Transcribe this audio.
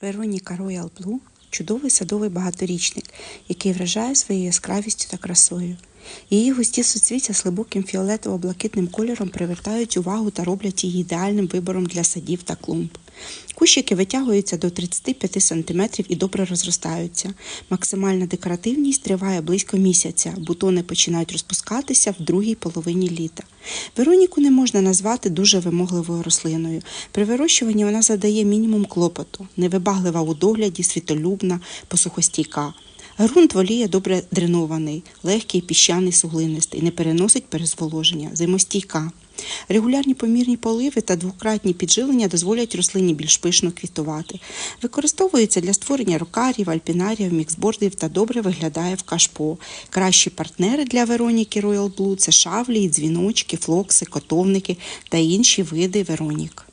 Вероніка Роял Блу – чудовий садовий багаторічник, який вражає своєю яскравістю та красою. Її густі суцвіття з глибоким фіолетово-блакитним кольором привертають увагу та роблять її ідеальним вибором для садів та клумб. Кущики витягуються до 35 см і добре розростаються. Максимальна декоративність триває близько місяця. Бутони починають розпускатися в другій половині літа. Вероніку не можна назвати дуже вимогливою рослиною. При вирощуванні вона задає мінімум клопоту, невибаглива у догляді, світолюбна, посухостійка. Грунт воліє добре дренований, легкий, піщаний, суглинистий, не переносить перезволоження, зимостійка. Регулярні помірні поливи та двократні підживлення дозволять рослині більш пишно квітувати. Використовується для створення рокарів, альпінарів, міксбордів та добре виглядає в кашпо. Кращі партнери для Вероніки Royal Blue – це шавлі, дзвіночки, флокси, котовники та інші види Веронік.